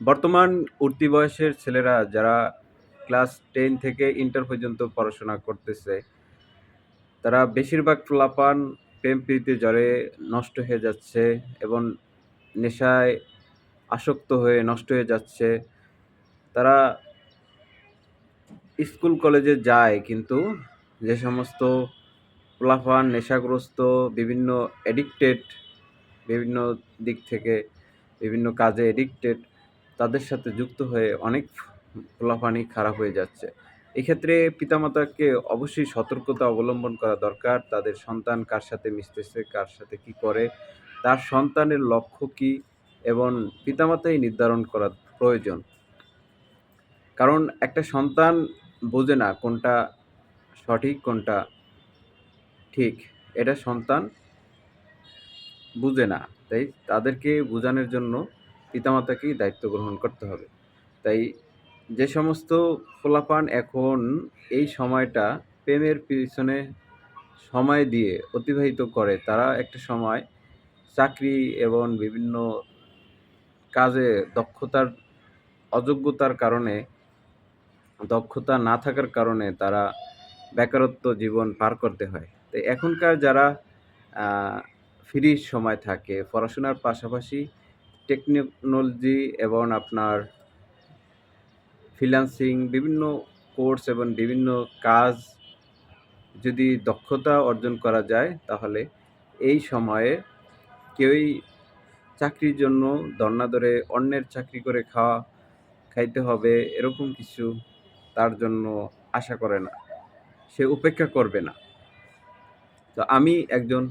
বর্তমান উঠতি বয়সের ছেলেরা যারা ক্লাস টেন থেকে ইন্টার পর্যন্ত পড়াশোনা করতেছে, তারা বেশিরভাগ পোলাপান প্রেম প্রীতিতে জ্বরে নষ্ট হয়ে যাচ্ছে এবং নেশায় আসক্ত হয়ে নষ্ট হয়ে যাচ্ছে। তারা স্কুল, কলেজে যায় কিন্তু যে সমস্ত পোলাপান নেশাগ্রস্ত, বিভিন্ন অ্যাডিক্টেড বিভিন্ন দিক থেকে বিভিন্ন কাজে এডিক্টেড তাদের সাথে যুক্ত হয়ে অনেক পোলাপানি খারাপ হয়ে যাচ্ছে। এক্ষেত্রে পিতামাতাকে অবশ্যই সতর্কতা অবলম্বন করা দরকার। তাদের সন্তান কার সাথে মিশতেছে, কার সাথে কি করে, তার সন্তানের লক্ষ্য কি এবং পিতামাতাই নির্ধারণ করা প্রয়োজন। কারণ একটা সন্তান বোঝে না কোনটা সঠিক, কোনটা ঠিক। এটা সন্তান বুঝে না। তাই তাদেরকে বোঝানোর জন্য পিতামাতাকেই দায়িত্ব গ্রহণ করতে হবে। তাই যে সমস্ত ফলাফান এখন এই সময়টা প্রেমের পিছনে সময় দিয়ে অতিবাহিত করে, তারা একটা সময় চাকরি এবং বিভিন্ন কাজে দক্ষতার অযোগ্যতার কারণে, দক্ষতা না থাকার কারণে তারা বেকারত্ব জীবন পার করতে হয়। তো এখনকার যারা ফ্রি সময় থাকে, পড়াশোনার পাশাপাশি টেকনোলজি এবং আপনার ফ্রিল্যান্সিং, বিভিন্ন কোর্স এবং বিভিন্ন কাজ যদি দক্ষতা অর্জন করা যায়, তাহলে এই সময়ে কেউই চাকরির জন্য ধর্নাধরে অন্যের চাকরি করে খাওয়া, খাইতে হবে এরকম কিছু তার জন্য আশা করে না। সে উপেক্ষা করবে না। তো আমি একজন